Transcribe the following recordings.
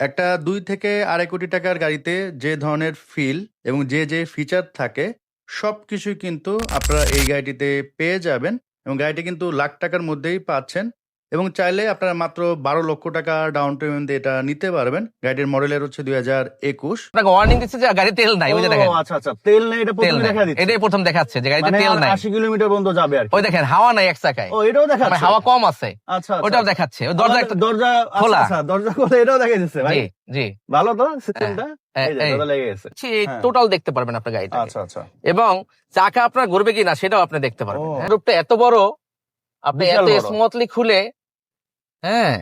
একটা দুই থেকে আড়াই কোটি টাকার গাড়িতে যে ধরনের ফিল এবং যে যে ফিচার থাকে সব কিছুই কিন্তু আপনারা এই গাড়িটিতে পেয়ে যাবেন এবং গাড়িটি কিন্তু লাখ টাকার মধ্যেই পাচ্ছেন। এবং চাইলে আপনারা মাত্র বারো লক্ষ টাকা ডাউন পেমেন্ট এটা নিতে পারবেন। গাড়িটির মডেলের হচ্ছে দুই হাজার একুশ। আপনাকে ওয়ার্নিং দিচ্ছে যে গাড়ি তেল নাই ওই যে দেখেন। আচ্ছা আচ্ছা তেল নেই এটা তেল প্রথমে দেখা দিচ্ছে। এটাই প্রথম দেখাচ্ছে যে গাড়িতে মানে তেল নাই। আশি কিলোমিটার পর্যন্ত যাবে আর ওই দেখেন হাওয়া নাই এক চাকায়। ও এটাও মানে দেখাচ্ছে হাওয়া কম আছে। আচ্ছা আচ্ছা। ওটাও দেখাচ্ছে। দরজা একটা দরজা আচ্ছা, খোলা। আচ্ছা, দরজা খোলা এটাও দেখা দিচ্ছে ভাই। জি ভালো তো সিস্টেমটা হ্যাঁ, এই যে এই। দরজা লেগে গেছে। হ্যাঁ। টোটাল দেখতে পারবেন আপনার গাড়িটা আচ্ছা আচ্ছা। এবং চাকা আপনার ঘুরবে কিনা সেটাও আপনি দেখতে পারবেন। হ্যাঁ, রূপটা এত বড় আপনি এত। স্মুথলি খুলে হ্যাঁ।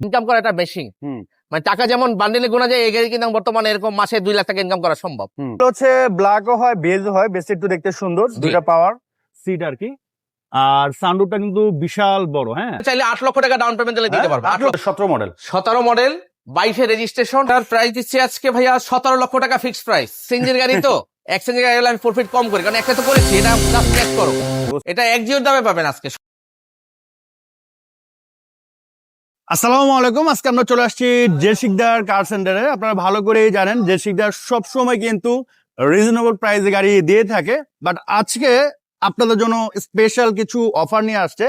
ইনকাম করা মেশিন হুম। মানে টাকা যেমন বান্ডেলে গোনা যায় এই গাড়ি কিন্তু বর্তমানে এরকম মাসে দুই লাখ টাকা ইনকাম করা সম্ভব। হচ্ছে ব্ল্যাকও হয় বেজও হয় বেস একটু দেখতে সুন্দর দুইটা পাওয়ার সিট আর কি। আর সানরুফটা কিন্তু বিশাল বড় হ্যাঁ। চাইলে আট লক্ষ টাকা ডাউন পেমেন্ট দিলে দিতে পারব। আট লক্ষ সতেরো মডেল সতেরো মডেল বাইশে রেজিস্ট্রেশন তার প্রাইস দিচ্ছে আজকে ভাইয়া সতেরো লক্ষ টাকা ফিক্সড প্রাইস সিঞ্জের গাড়ি তো এক্সচেঞ্জের গাড়ি হলে আমি প্রফিট কম করি কারণ একটা তো করেছি এটা জাস্ট চেক করো। এটা এক জিওর দামে পাবেন আজকে। আসসালামু আলাইকুম। আজকে আমরা চলে আসছি জে জেসিকদার কার সেন্টারে আপনারা ভালো করেই জানেন জে জেসিকদার সবসময় কিন্তু রিজনেবল প্রাইসে গাড়ি দিয়ে থাকে। বাট আজকে আপনাদের জন্য স্পেশাল কিছু অফার নিয়ে আসছে।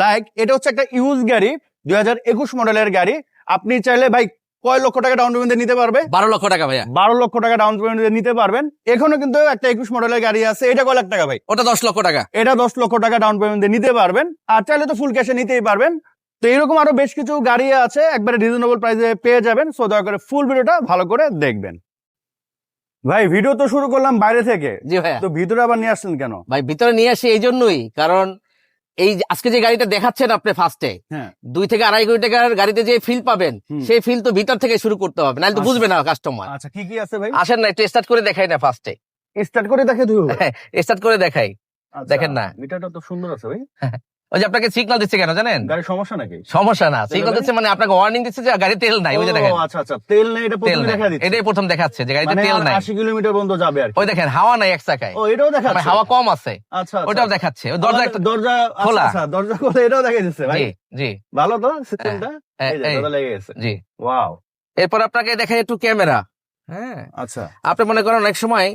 লাইক এটা হচ্ছে একটা ইউজ গাড়ি দুই হাজার একুশ মডেলের গাড়ি। আপনি চাইলে ভাই কয় লক্ষ টাকা ডাউন পেমেন্ট নিতে পারবে? বারো লক্ষ টাকা ভাইয়া। বারো লক্ষ টাকা ডাউন পেমেন্ট নিতে পারবেন। এখনও কিন্তু একটা একুশ মডেলের গাড়ি আছে। এটা কয় লাখ টাকা ভাই? ওটা দশ লক্ষ টাকা। এটা দশ লক্ষ টাকা ডাউন পেমেন্ট নিতে পারবেন। আর চাইলে তো ফুল ক্যাশে নিতেই পারবেন। তো এরকম আরও বেশ কিছু গাড়ি আছে একবারে রিজনেবল প্রাইসে পেয়ে যাবেন। সো দয়া করে ফুল ভিডিওটা ভালো করে দেখবেন। ভাই ভিডিও তো শুরু করলাম বাইরে থেকে। জি ভাইয়া। তো ভিতরে আবার নিয়ে আসছেন কেন? ভাই ভিতরে নিয়ে আসি এই জন্যই। কারণ এই আজকে যে গাড়িটা দেখাচ্ছেন আপনি ফার্স্টে হ্যাঁ। দুই থেকে আড়াই কোটি টাকার গাড়িতে যে ফিল পাবেন সেই ফিল তো ভিতর থেকে শুরু করতে হবে। নাহলে তো আচ্ছা। বুঝবে না কাস্টমার আচ্ছা কি কি আছে ভাই? আসেন না একটু স্টার্ট করে দেখাই না ফার্স্টে স্টার্ট করে দেখে দিও স্টার্ট করে দেখাই। আচ্ছা, দেখেন না। মিটারটা তো সুন্দর আছে ভাই। ওই যে আপনাকে সিগন্যাল দিচ্ছে কেন জানেন? গাড়ির সমস্যা নাকি? সমস্যা না সিগন্যাল দিচ্ছে মানে আপনাকে ওয়ার্নিং দিচ্ছে যে গাড়ি তেল নাই ওই যে দেখেন। আচ্ছা আচ্ছা তেল নেই এটা প্রথমে দেখা দিচ্ছে। এটাই প্রথম দেখাচ্ছে যে গাড়িতে মানে তেল নাই। আশি কিলোমিটার পর্যন্ত যাবে আর ওই দেখেন হাওয়া নাই এক চাকায়। ও এটাও মানে দেখাচ্ছে হাওয়া কম আছে। আচ্ছা আচ্ছা। ওটাও দেখাচ্ছে। দরজা একটা দরজা খোলা। খোলা। আচ্ছা দরজা খোলা এটাও দেখা দিচ্ছে ভাই। জি ভালো তো সিস্টেমটা হ্যাঁ, এই যে লেগে গেছে। জি। ওয়াও এরপর আপনাকে দেখাই একটু ক্যামেরা। হ্যাঁ? আচ্ছা। আপনি মনে করেন অনেক সময়।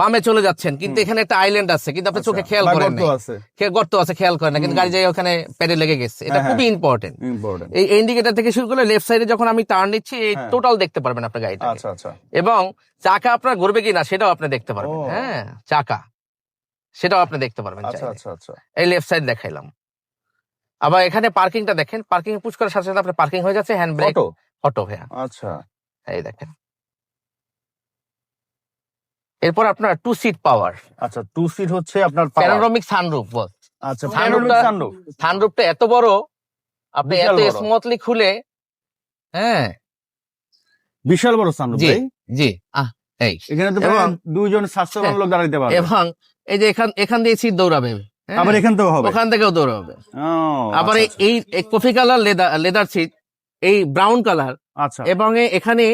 বামে চলে যাচ্ছেন কিন্তু এখানে একটা আইল্যান্ড আছে কিন্তু আপনি চোখে আচ্ছা, খেয়াল করেন গর্ত আছে। গর্ত আছে খেয়াল করেন না কিন্তু গাড়ি যাই ওখানে প্যাডে লেগে গেছে। এটা হ্যাঁ, খুবই ইম্পর্টেন্ট ইম্পর্টেন্ট এই ইন্ডিকেটর থেকে শুরু করলে লেফট সাইডে যখন আমি টার্ন নিচ্ছি হ্যাঁ। টোটাল দেখতে পারবেন আপনার গাড়িটা আচ্ছা আচ্ছা। এবং চাকা আপনার ঘুরবে কিনা সেটাও আপনি দেখতে পারবেন। হ্যাঁ চাকা। সেটাও আপনি দেখতে পারবেন এই লেফট সাইড দেখাইলাম। আবার এখানে পার্কিংটা দেখেন পার্কিং পুশ করার সাথে সাথে আপনার পার্কিং হয়ে যাচ্ছে হ্যান্ড ব্রেক অটো অটো হ্যাঁ। আচ্ছা। এই দেখেন। এরপর আপনার টু সিট পাওয়ার আচ্ছা টু সিট হচ্ছে আপনার প্যানোরামিক সানরুফ আচ্ছা panoramic সানরুফটা এত বড় আপনি এত স্মুথলি খুলে হ্যাঁ। বিশাল বড় সানরুফ জি জি আহ এই। এখানে তো দুইজন স্বাস্থ্যবান লোক দাঁড়াইতে পারবে। এবং এই যে এখান এখান দিয়ে সিট দৌড়াবে হ্যাঁ, আবার এখান থেকেও হবে। ওখান থেকেও দৌড়াবে। আবার আচ্ছা, এই- coffee colour leather leather seat এই ব্রাউন কালার আচ্ছা। এবং এখানে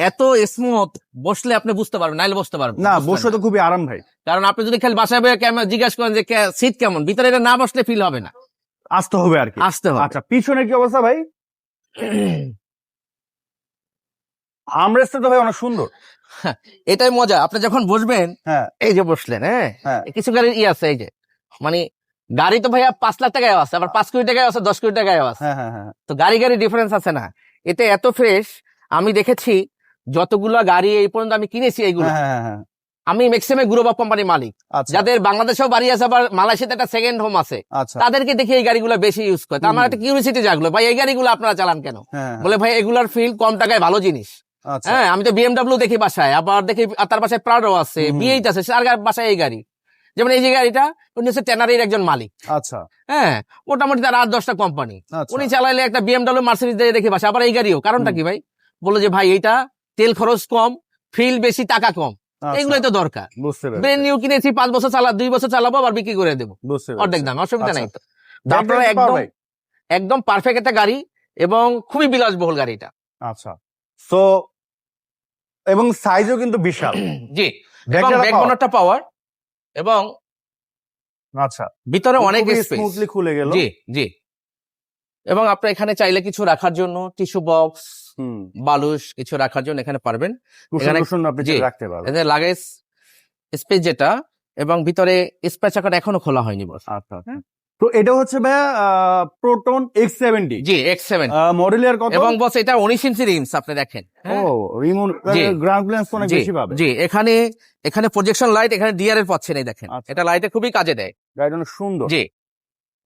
এত স্মুথ বসলে আপনি বুঝতে পারবেন নাইলে বসতে পারবেন না বসে তো খুবই আরাম ভাই। কারণ আপনি যদি খালি বাসায় জিজ্ঞাসা করেন যে সিট কেমন? ভিতরে এটা না বসলে ফিল হবে না। আসতে হবে আর কি। আসতে হবে। আচ্ছা পিছনে কি অবস্থা ভাই? আমরেস্টটা তো ভাই অনেক সুন্দর। এটাই মজা আপনি যখন বসবেন হ্যাঁ। এই যে বসলেন হ্যাঁ? হ্যাঁ। কিছু গাড়ির ই আছে এই যে মানে গাড়ি তো ভাইয়া পাঁচ লাখ টাকায় আছে আবার পাঁচ কোটি টাকায় আছে দশ কোটি টাকায় আছে। হ্যাঁ হ্যাঁ হ্যাঁ। তো গাড়ি গাড়ি ডিফারেন্স আছে না। এতে এত ফ্রেশ আমি দেখেছি যতগুলা গাড়ি এই পর্যন্ত আমি কিনেছি এইগুলো। হ্যাঁ, হ্যাঁ, হ্যাঁ। আমি ম্যাক্সিমাম গ্রুপ অফ কোম্পানির মালিক। আচ্ছা। যাদের বাংলাদেশেও বাড়ি আছে আবার মালয়েশিয়াতে একটা সেকেন্ড হোম আছে। আচ্ছা। তাদেরকে দেখে এই গাড়িগুলো বেশি ইউজ করে। আমার একটা কিউরিসিটি জাগলো ভাই এই গাড়িগুলো আপনারা চালান কেন? বলে ভাই এগুলার ফিল কম টাকায় ভালো জিনিস। আচ্ছা। হ্যাঁ আমি তো বিএমডাব্লিউ দেখি বাসায় আবার দেখি তার বাসায় প্রাডো আছে হুম। বিএইট আছে তার বাসায় এই গাড়ি। যেমন এই যে গাড়িটা উনি হচ্ছে টেনারির একজন মালিক। আচ্ছা। হ্যাঁ মোটামুটি তার আট দশটা কোম্পানি উনি চালাইলে একটা বিএমডাব্লিউ মার্সিডিজ দিয়ে দেখি বাসায় আবার এই গাড়িও। কারণটা কি ভাই? বলে যে ভাই এইটা তেল খরচ কম ফিল বেশি টাকা কম। আচ্ছা, এগুলোই তো দরকার। ব্রেন নিউ কিনেছি পাঁচ বছর চালা দুই বছর চালাবো আবার বিক্রি করে দেবো। অর্ধেক দাম অসুবিধা আচ্ছা। নাই তো তো আপনারা একদম একদম পারফেক্ট একটা গাড়ি এবং খুবই বিলাসবহুল গাড়িটা আচ্ছা। তো এবং সাইজও কিন্তু বিশাল। জি। এবং পাওয়ার এবং আচ্ছা। ভিতরে অনেক স্পেস স্মুথলি খুলে গেল। জি জি। এবং আপনার এখানে চাইলে কিছু রাখার জন্য টিস্যু বক্স হুম। বালুস কিছু রাখার জন্য এখানে পারবেন। এখানে- লাগেজ স্পেস যেটা এবং ভিতরে স্পেস চাকাটা এখনও খোলা হয়নি বস। আচ্ছা আচ্ছা। তো এটা হচ্ছে ভাইয়া Proton X seventy G X seven মডেলের কত? এবং বস এটা উনিশ ইঞ্চি রিমস আপনি দেখেন। ও হ্যাঁ? জি। গ্রাউন্ড ক্লিয়ারেন্স অনেক বেশি পাবে। জি এখানে এখানে প্রজেকশন লাইট এখানে ডিআর এর পাচ্ছেন এই দেখেন। আচ্ছা। এটা লাইটে খুবই কাজে দেয়। গাড়িটা অনেক সুন্দর। জি।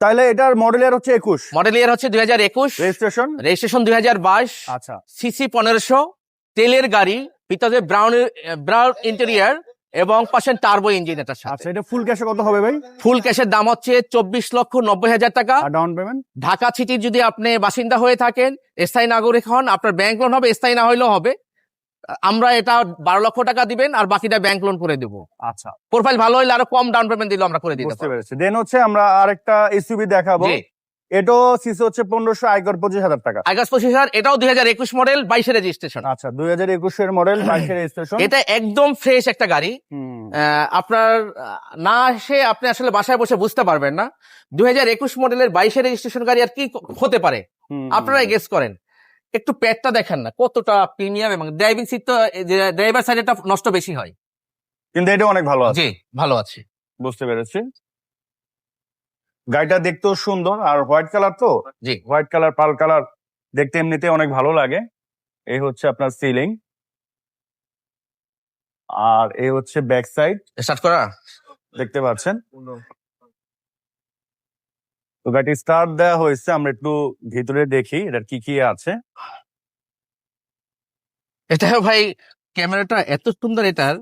তাহলে এটার মডেলের হচ্ছে একুশ। মডেল ইয়ার হচ্ছে দুই হাজার একুশ। রেজিস্ট্রেশন রেজিস্ট্রেশন দুই হাজার বাইশ। আচ্ছা। সিসি পনেরোশো। তেলের গাড়ি ভিতরে ব্রাউন ব্রাউন ইন্টেরিয়ার এবং পাশেন টার্বো ইঞ্জিন এটার আচ্ছা এটা ফুল ক্যাশে কত হবে ভাই? ফুল ক্যাশের দাম হচ্ছে চব্বিশ লক্ষ নব্বই হাজার টাকা। ডাউন পেমেন্ট ঢাকা সিটির যদি আপনি বাসিন্দা হয়ে থাকেন স্থায়ী নাগরিক হন আপনার ব্যাংক লোন হবে স্থায়ী না হইলেও হবে। আমরা এটা বারো লক্ষ টাকা দিবেন আর বাকিটা ব্যাংক লোন করে দেবো। আচ্ছা। প্রোফাইল ভালো হলে আরও কম ডাউন পেমেন্ট দিলে আমরা করে দিতে বুঝতে পেরেছি। দেন হচ্ছে আমরা আরেকটা এসইউভি দেখাবো। জি। এটাও সিসি হচ্ছে পনেরোশো পঁচিশ হাজার টাকা। আগস্ট পঁচিশ হাজার এটাও দুই হাজার একুশ মডেল রেজিস্ট্রেশন আচ্ছা দুই হাজার একুশের মডেল রেজিস্ট্রেশন এটা একদম ফ্রেশ একটা গাড়ি। আপনার না এসে আপনি আসলে বাসায় বসে বুঝতে পারবেন না। দুই হাজার একুশ মডেলের রেজিস্ট্রেশন গাড়ি আর কি হতে পারে? আপনারাই গেস করেন। একটু প্যাডটা দেখেন না কতটা প্রিমিয়াম এবং ড্রাইভিং সিট তো ড্রাইভার সাইডেটা নষ্ট বেশি হয়। কিন্তু এটা অনেক ভালো আছে। জি ভালো আছে। বুঝতে পেরেছি। গাড়িটা দেখতেও সুন্দর আর হোয়াইট কালার তো? জি। হোয়াইট কালার পাল কালার দেখতে এমনিতে অনেক ভালো লাগে। এই হচ্ছে আপনার সিলিং আর এই হচ্ছে ব্যাক সাইড স্টার্ট করা? দেখতে পাচ্ছেন? তো গাড়ি স্টার্ট দেওয়া হয়েছে আমরা একটু ভিতরে দেখি এটার কি কি আছে। এটা ভাই ক্যামেরাটা এত সুন্দর এটার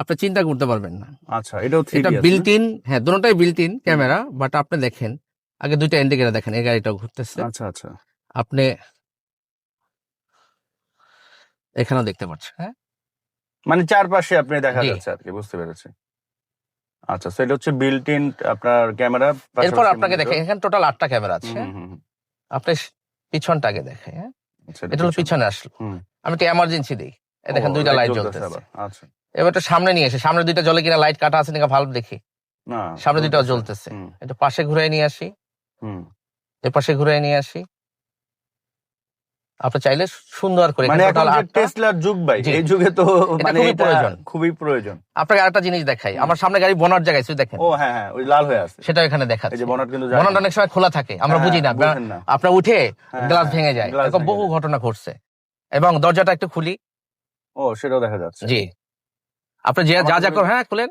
আপনি চিন্তা করতে পারবেন না। আচ্ছা এটাও এটা 3D বিল্ট ইন হ্যাঁ দুটোটাই বিল্ট ইন ক্যামেরা বাট আপনি দেখেন আগে দুইটা ইন্ডিকেটার দেখেন এই গাড়িটা ঘুরতেছে। আচ্ছা আচ্ছা। আপনি এখানেও দেখতে পাচ্ছেন হ্যাঁ। মানে চারপাশে আপনি দেখা যাচ্ছে আর কি বুঝতে পেরেছি। আচ্ছা সেটা হচ্ছে বিল্ট ইন আপনার ক্যামেরা এরপর আপনাকে দেখেন এখানে টোটাল আটটা ক্যামেরা আছে? আপনি পিছনটা আগে দেখেন হ্যাঁ? এটা হলো পিছনে। আসলো। আমি একটু এমার্জেন্সি দিই। দেখেন দুইটা লাইট জ্বলতেছে আচ্ছা। এবার একটু সামনে নিয়ে এসে সামনে দুইটা জলে কিনা লাইট কাটা আছে নাকি ভালো দেখি। সামনে দুইটা জ্বলতেছে। একটু পাশে ঘুরে নিয়ে আসি। হুম। এ পাশে ঘুরে নিয়ে আসি। আপনি চাইলে সুন্দর করে মানে এখানে যে টেসলার যুগ ভাই এই যুগে তো মানে খুবই প্রয়োজন। খুবই প্রয়োজন। আপনাকে আরেকটা জিনিস দেখাই। আমার সামনে গাড়ি বনার জায়গায় শুধু দেখেন। ও হ্যাঁ হ্যাঁ ওই লাল হয়ে আছে। সেটা এখানে এই দেখাচ্ছে যে বনাট কিন্তু যায় অনেক সময় খোলা থাকে আমরা হ্যাঁ, বুঝি না। বুঝেন আপনার উঠে হ্যাঁ, গ্লাস হ্যাঁ, ভেঙে যায়। এরকম বহু ঘটনা ঘটছে। এবং দরজাটা একটু খুলি। ও সেটাও দেখা যাচ্ছে। জি। আপনি যে যা যা করেন হ্যাঁ খুলেন।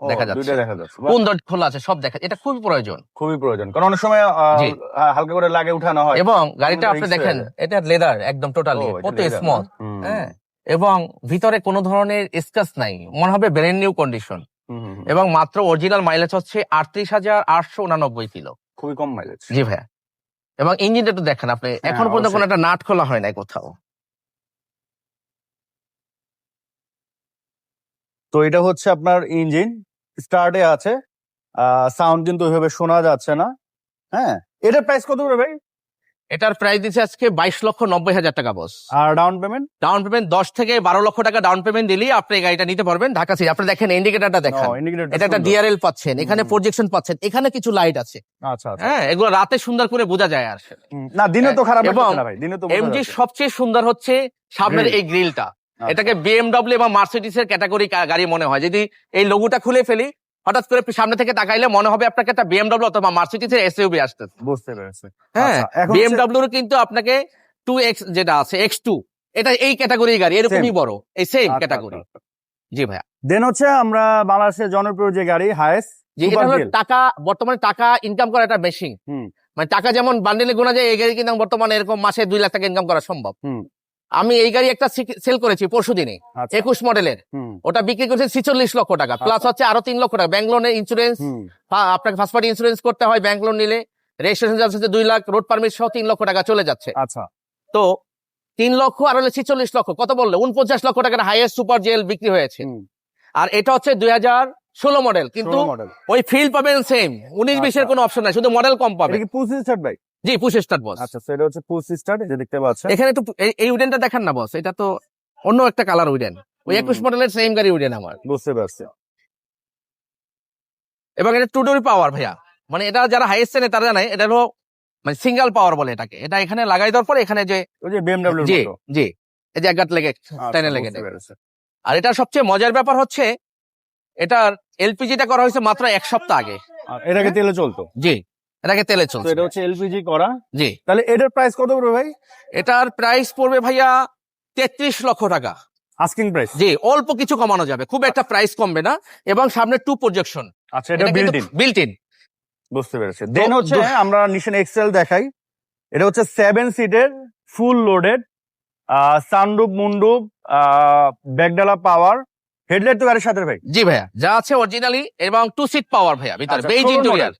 দেখা যাচ্ছে। দেখা যাচ্ছে। কোন দরজা খোলা আছে সব দেখা এটা খুবই প্রয়োজন। খুবই প্রয়োজন। কারণ অনেক সময় হালকা করে লাগে উঠানো হয়। এবং গাড়িটা আপনি দেখেন এটা লেদার একদম টোটালি কত স্মল হ্যাঁ? এবং ভিতরে কোনো ধরনের স্কাচ নাই। মনে হবে ব্র্যান্ড নিউ কন্ডিশন। এবং মাত্র অরিজিনাল মাইলেজ হচ্ছে আটত্রিশ হাজার আটশো উনানব্বই কিলো খুবই কম মাইলেজ জি ভাইয়া। এবং ইঞ্জিনটা একটু দেখেন আপনি। হ্যাঁ, এখন পর্যন্ত কোনো একটা নাট খোলা হয় নাই কোথাও। তো এটা হচ্ছে আপনার ইঞ্জিন স্টার্টে আছে। সাউন্ড কিন্তু ওইভাবে শোনা যাচ্ছে না। হ্যাঁ এটার প্রাইস কত করে ভাই? এটার প্রাইস দিচ্ছে আজকে বাইশ লক্ষ নব্বই হাজার টাকা বস আর ডাউন পেমেন্ট ডাউন পেমেন্ট দশ থেকে বারো লক্ষ টাকা ডাউন পেমেন্ট দিলেই আপনি এই গাড়িটা নিতে পারবেন। ঢাকা সিটি আপনি দেখেন ইন্ডিকেটারটা দেখেন। এটা একটা ডিআরএল পাচ্ছেন এখানে। প্রজেকশন পাচ্ছেন এখানে কিছু লাইট আছে। আচ্ছা আচ্ছা। হ্যাঁ এগুলো রাতে সুন্দর করে বোঝা যায় আর। না দিনে তো খারাপ এবং এমজি সবচেয়ে সুন্দর হচ্ছে সামনের এই গ্রিলটা। এটাকে বিএমডব্লিউ এবং মার্সিডিস এর ক্যাটাগরি গাড়ি মনে হয়। যদি এই লোগোটা খুলে ফেলি হঠাৎ করে সামনে থেকে তাকাইলে মনে হবে আপনাকে একটা বিএমডব্লিউ অথবা মার্সিডিস এর এসইউবি আসতেছে। বুঝতে পেরেছি। হ্যাঁ আচ্ছা, বিএমডব্লিউ কিন্তু আপনাকে টু এক্স যেটা আছে এক্স টু এটা এই ক্যাটাগরি গাড়ি এরকমই বড় এই সেম আচ্ছা, ক্যাটাগরি আচ্ছা, আচ্ছা। জি ভাইয়া। দেন হচ্ছে আমরা বাংলাদেশের জনপ্রিয় যে গাড়ি হায়েস টাকা বর্তমানে টাকা ইনকাম করা একটা মেশিন। মানে টাকা যেমন বান্ডেলে গোনা যায় এই গাড়ি কিন্তু বর্তমানে এরকম মাসে দুই লাখ টাকা ইনকাম করা সম্ভব। আমি এই গাড়ি একটা সেল করেছি পরশু দিনে আচ্ছা, একুশ মডেলের। ওটা বিক্রি করছে ছিচল্লিশ লক্ষ টাকা প্লাস হচ্ছে আরও তিন লক্ষ টাকা। ব্যাংক লোনের ইন্স্যুরেন্স আপনাকে ফার্স্ট পার্টি ইন্স্যুরেন্স করতে হয় ব্যাংক লোন নিলে। রেজিস্ট্রেশন দুই লাখ রোড পারমিট সহ তিন লক্ষ টাকা চলে যাচ্ছে। আচ্ছা। তো তিন লক্ষ আর হলে ছিচল্লিশ লক্ষ কত বললে? উনপঞ্চাশ লক্ষ টাকার হাইয়েস্ট সুপার জেল বিক্রি হয়েছে। আর এটা হচ্ছে দুই হাজার ষোলো মডেল কিন্তু ওই ফিল পাবেন সেম উনিশ বিশের আচ্ছা। কোনো অপশন নাই শুধু মডেল কম পাবে। পুশ ভাই? জি পুশ স্টার্ট বস আচ্ছা সেটা হচ্ছে পুশ স্টার্ট যে দেখতে পাচ্ছেন। এখানে একটু এই- উডেনটা দেখেন না বস এটা তো অন্য একটা কালার উডেন ওই। একুশ মডেলের সেম গাড়ি উডেন আমার। বুঝতে পারছি। এবং এটা টু ডোর পাওয়ার ভাইয়া। মানে এটা যারা হাইয়েস্ট চেনে তারা জানে এটা হলো মানে সিঙ্গেল পাওয়ার বলে এটাকে। এটা এখানে লাগাই দেওয়ার পরে এখানে যে ওই যে বিএমডব্লিউ জি জি এই যে লেগে আচ্ছা, লেগে আর এটা সবচেয়ে মজার ব্যাপার হচ্ছে এটার এলপিজিটা করা হয়েছে মাত্র এক সপ্তাহ আগে। এটাকে তেলে চলতো? জি। এটাকে তেলে চলছে। এটা হচ্ছে এলপিজি করা। জি। তাহলে এটার প্রাইস কত পড়বে ভাই? এটার প্রাইস পড়বে ভাইয়া তেত্রিশ লক্ষ টাকা। আস্কিং প্রাইস জি অল্প কিছু কমানো যাবে খুব একটা প্রাইস কমবে না। এবং সামনে টু প্রজেকশন আচ্ছা এটা বিল্ট ইন বিল্ট ইন বুঝতে পেরেছি। দেন হচ্ছে আমরা নিশান এক্সেল দেখাই। এটা হচ্ছে সেভেন সিটের ফুল লোডেড সানরুপ মুন্ডুপ ব্যাকডালা পাওয়ার হেডলাইট তো গাড়ির সাথে ভাই? জি ভাইয়া যা আছে অরিজিনালি এবং টু সিট পাওয়ার ভাইয়া ভিতরে আচ্ছা, বেজ ষোলো ইন্টেরিয়ার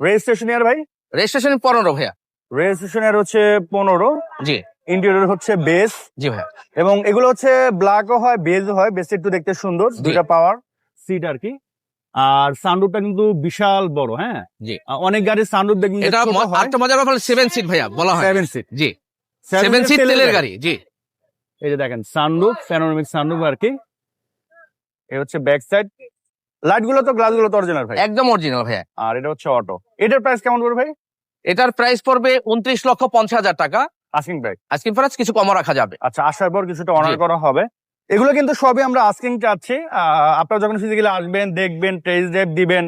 রেজিস্ট্রেশন ইয়ার ভাই? রেজিস্ট্রেশন পনেরো ভাইয়া। রেজিস্ট্রেশন ইয়ার হচ্ছে পনেরো। জি। ইন্টেরিয়র হচ্ছে বেস জি ভাইয়া। এবং এগুলো হচ্ছে ব্ল্যাকও হয় বেজও হয়। বেস একটু দেখতে সুন্দর দুইটা পাওয়ার সিট আর কি। আর সানরুফটা কিন্তু বিশাল বড় হ্যাঁ? জি। অনেক গাড়ির সানরুফ দেখবেন এটা আরেকটা মজার ব্যাপার সেভেন সিট ভাইয়া বলা হয়। সেভেন সিট জি। সেভেন সিট তেলের গাড়ি। জি। এই যে দেখেন সানরুফ প্যানোরামিক সানরুফ আর কি। এই হচ্ছে ব্যাক সাইড লাইটগুলো তো গ্লাসগুলো তো অরিজিনাল ভাই। একদম অরিজিনাল ভাইয়া। আর এটা হচ্ছে অটো এটার প্রাইস কেমন পড়বে ভাই? এটার প্রাইস পড়বে উনত্রিশ লক্ষ পঞ্চাশ হাজার টাকা। আস্কিং প্রাইস আজকে প্রাইস কিছু কম রাখা যাবে। আচ্ছা আসার পর কিছুটা অনার করা হবে। এগুলো কিন্তু সবই আমরা আস্কিং চাচ্ছি। আপনারা যখন ফিজিক্যালি আসবেন দেখবেন টেস্ট ড্রাইভ দিবেন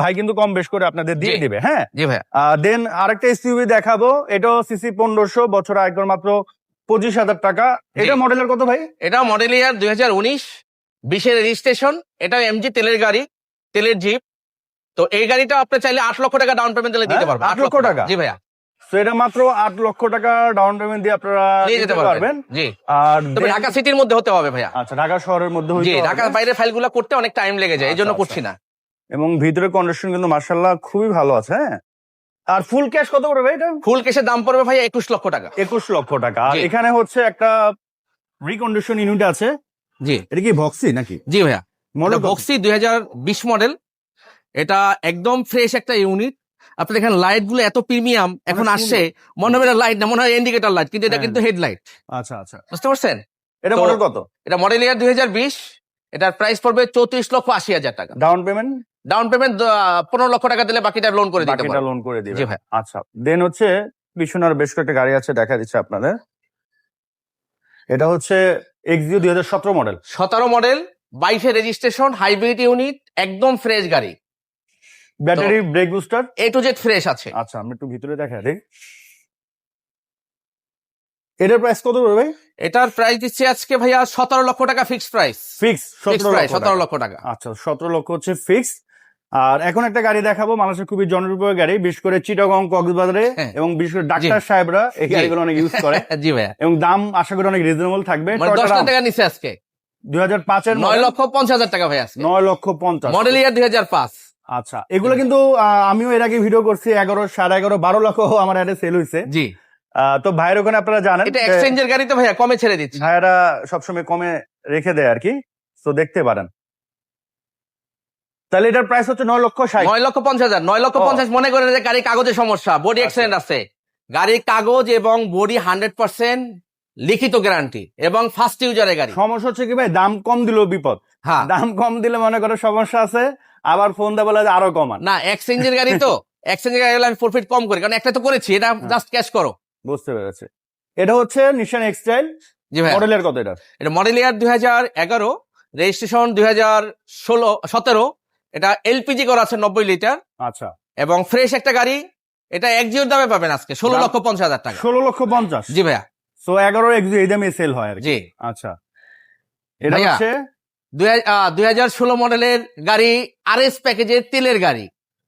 ভাই কিন্তু কম বেশ করে আপনাদের দিয়ে দিবে হ্যাঁ? জি ভাইয়া। দেন আরেকটা এসইউভি দেখাবো। এটাও সিসি পনেরোশো বছর আয়কর মাত্র পঁচিশ হাজার টাকা। এটা। মডেলের কত ভাই? এটা মডেল ইয়ার দুই হাজার উনিশ। বিশের রেজিস্ট্রেশন এটা এমজি তেলের গাড়ি তেলের জিপ তো এই গাড়িটা আপনি চাইলে আট লক্ষ টাকা ডাউন পেমেন্ট দিলে দিতে হ্যাঁ? পারবেন। আট লক্ষ টাকা? জি ভাইয়া। তো এটা মাত্র আট লক্ষ টাকা ডাউন পেমেন্ট দিয়ে আপনারা নিয়ে যেতে পারবেন। জি। আর তবে ঢাকা সিটির মধ্যে হতে হবে ভাইয়া। আচ্ছা ঢাকা শহরের মধ্যে জি ঢাকার। বাইরে ফাইলগুলো করতে অনেক টাইম লেগে যায় এই জন্য আচ্ছা, করছি না। এবং ভিতরে কন্ডিশন কিন্তু মার্শাল্লাহ খুবই ভালো আছে হ্যাঁ? আর ফুল ক্যাশ কত পড়বে ভাই এটা ফুল কেসের দাম পড়বে ভাইয়া একুশ লক্ষ টাকা। একুশ লক্ষ টাকা। আর এখানে হচ্ছে একটা রিকন্ডিশন ইউনিট আছে। জি। এটা কি ভক্সি নাকি? জি ভাইয়া। মডেল বক্সি দুই হাজার বিশ মডেল এটা একদম ফ্রেশ একটা ইউনিট আপনি দেখেন লাইটগুলো এত প্রিমিয়াম এখন আসছে। মনে হয় লাইট না মনে হয় ইন্ডিকেটর লাইট কিন্তু এটা হ্যাঁ। কিন্তু হেডলাইট আচ্ছা আচ্ছা। বুঝতে পারছেন? এটা মডেল কত? এটা মডেল ইয়ার দুই হাজার বিশ। এটার প্রাইস পড়বে চৌত্রিশ লক্ষ আশি হাজার টাকা। ডাউন পেমেন্ট ডাউন পেমেন্ট পনেরো লক্ষ টাকা দিলে বাকিটা লোন করে দিতে বাকিটা লোন করে দিবে জি ভাই আচ্ছা দেন হচ্ছে পিছনে আর বেশ কয়েকটা গাড়ি আছে দেখা দিচ্ছে আপনাদের। এটা হচ্ছে এক্সিও দুই হাজার সতেরো মডেল সতেরো মডেল বাইশে রেজিস্ট্রেশন হাইব্রিড ইউনিট একদম ফ্রেশ গাড়ি। Battery brake booster A to Z fresh আছে। আচ্ছা আমরা একটু ভিতরে দেখা। দিই এটার প্রাইস কত পড়বে এটার প্রাইস দিচ্ছে আজকে ভাইয়া সতেরো লক্ষ টাকা ফিক্স প্রাইস ফিক্স সতেরো লক্ষ টাকা। আচ্ছা সতেরো লক্ষ হচ্ছে ফিক্স আর এখন একটা গাড়ি দেখাবো মানুষের খুবই জনপ্রিয় গাড়ি বিশেষ করে চিটাগং কক্সবাজারে হ্যাঁ। এবং বিশেষ করে ডাক্তার সাহেবরা এই গাড়িগুলো অনেক ইউজ করে। জি ভাইয়া। এবং দাম আশা করি অনেক রিজনেবল থাকবে। মানে দশ টাকা নিচ্ছে আজকে। দুই হাজার পাঁচের নয় লক্ষ পঞ্চাশ হাজার টাকা ভাইয়া নয় লক্ষ পঞ্চাশ। মডেল ইয়ার দুই হাজার পাঁচ। আচ্ছা এগুলো কিন্তু আমিও এর আগে ভিডিও করছি এগারো সাড়ে এগারো বারো লক্ষ আমার অ্যাডে সেল হয়েছে জি। আহ, তো ভাইয়ের ওখানে আপনারা জানেন এটা এক্সচেঞ্জের গাড়ি তো ভাইয়া কমে ছেড়ে দিচ্ছে। ভাইয়েরা সবসময় কমে রেখে দেয় আর কি। তো দেখতে পারেন। তাহলে এটার প্রাইস হচ্ছে নয় লক্ষ ষাট। নয় লক্ষ পঞ্চাশ হাজার। নয় লক্ষ পঞ্চাশ মনে করেন যে গাড়ির কাগজের সমস্যা বডি আচ্ছা। অ্যাক্সিডেন্ট আছে। গাড়ির কাগজ এবং বডি হান্ড্রেড পার্সেন্ট লিখিত গ্যারান্টি এবং ফার্স্ট ইউজারের গাড়ি। সমস্যা হচ্ছে কি ভাই দাম কম দিলেও বিপদ। হ্যাঁ। দাম কম দিলে মনে করো সমস্যা আছে আবার ফোন বলে আরও কমান। না এক্সচেঞ্জের গাড়ি তো। এক্সচেঞ্জের গাড়ি হলে আমি প্রফিট কম করি কারণ একটা তো করেছি এটা। জাস্ট ক্যাশ করো। বুঝতে পেরেছে। এটা হচ্ছে নিশান এক্সটাইল জি ভাই মডেলের কত এটা এটা মডেল ইয়ার দুই হাজার এগারো রেজিস্ট্রেশন দুই হাজার ষোলো সতেরো এটা এলপিজি করা আছে নব্বই লিটার। আচ্ছা। এবং ফ্রেশ একটা গাড়ি এটা এক জিওর দামে পাবেন আজকে ষোলো লক্ষ পঞ্চাশ হাজার টাকা। ষোলো লক্ষ পঞ্চাশ? জি ভাইয়া। সো এগারো এক্সি এই দামে সেল হয় আর জি। আচ্ছা। এটা হচ্ছে? দুই হাজার ষোলো মডেলের গাড়ি আর এস প্যাকেজের তেলের গাড়ি।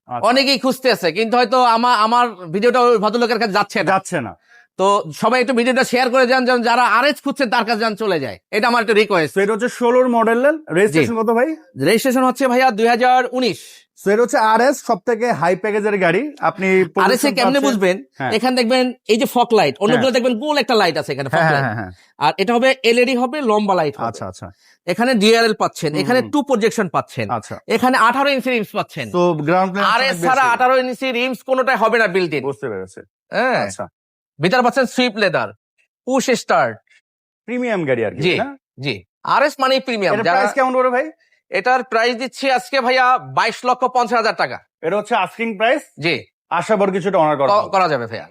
আচ্ছা, অনেকেই খুঁজতে আছে কিন্তু হয়তো আমার আমার ভিডিওটা ভদ্রলোকের কাছে যাচ্ছে যাচ্ছে না। তো সবাই একটু ভিডিওটা শেয়ার করে যান যেন যারা আর এস খুঁজছেন তার কাছে যান চলে যায়। এটা আমার একটা রিকোয়েস্ট এটা হচ্ছে ষোলোর মডেল রেজিস্ট্রেশন কত ভাই? রেজিস্ট্রেশন হচ্ছে ভাইয়া দুই হাজার উনিশ। এটা হচ্ছে এস সব থেকে হাই প্যাকেজের গাড়ি। আপনি কেমনে বুঝবেন? হ্যাঁ। এখানে দেখবেন এই যে ফক লাইট অন্যগুলো দেখবেন গোল একটা লাইট আছে এখানে হ্যাঁ ফক হ্যাঁ লাইট আর এটা হবে এলইডি হবে লম্বা লাইট আচ্ছা আচ্ছা। এখানে ডিআরএল পাচ্ছেন এখানে টু প্রজেকশন পাচ্ছেন। আচ্ছা। এখানে আঠারো ইঞ্চি রিমস পাচ্ছেন। তো গ্রাউন্ড প্লেন আর এস ছাড়া আঠারো ইঞ্চি রিমস কোনোটাই হবে না বিল্ট ইন বুঝতে পেরেছে। হ্যাঁ। আচ্ছা। ভিতরে পাচ্ছেন sweep leather push start premium গাড়ি আর কি জি জি। আর এস মানে প্রিমিয়াম প্রাইস কেমন পড়বে ভাই? এটার প্রাইস দিচ্ছি আজকে ভাইয়া বাইশ লক্ষ পঞ্চাশ হাজার টাকা। এটা হচ্ছে আস্কিং প্রাইস জি। আশা পর কিছুটা অনার করা করা যাবে ভাইয়া।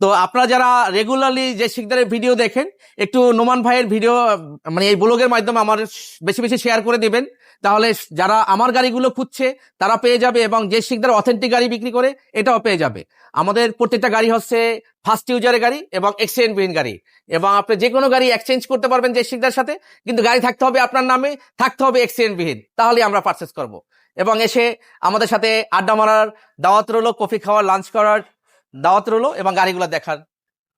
তো আপনারা যারা রেগুলারলি যে শিকদারের ভিডিও দেখেন একটু নোমান ভাইয়ের ভিডিও মানে এই ব্লগের মাধ্যমে আমার বেশি বেশি শেয়ার করে দিবেন। তাহলে যারা আমার গাড়িগুলো খুঁজছে, তারা পেয়ে যাবে এবং যে শিকদার অথেন্টিক গাড়ি বিক্রি করে, এটাও পেয়ে যাবে। আমাদের প্রত্যেকটা গাড়ি হচ্ছে ফার্স্ট ইউজারের গাড়ি এবং এক্সচেঞ্জ বিহীন গাড়ি। এবং আপনি যে কোনো গাড়ি এক্সচেঞ্জ করতে পারবেন যে শিকদার সাথে, কিন্তু গাড়ি থাকতে হবে আপনার নামে, থাকতে হবে এক্সচেঞ্জ বিহীন তাহলে আমরা পারচেস করব। এবং এসে আমাদের সাথে আড্ডা মারার, দাওয়াত রইল, কফি খাওয়ার লাঞ্চ করার, দাওয়াত রইল এবং গাড়িগুলো দেখার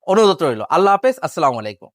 অনুরোধ রইল। আল্লাহ হাফেজ, আসসালামু আলাইকুম।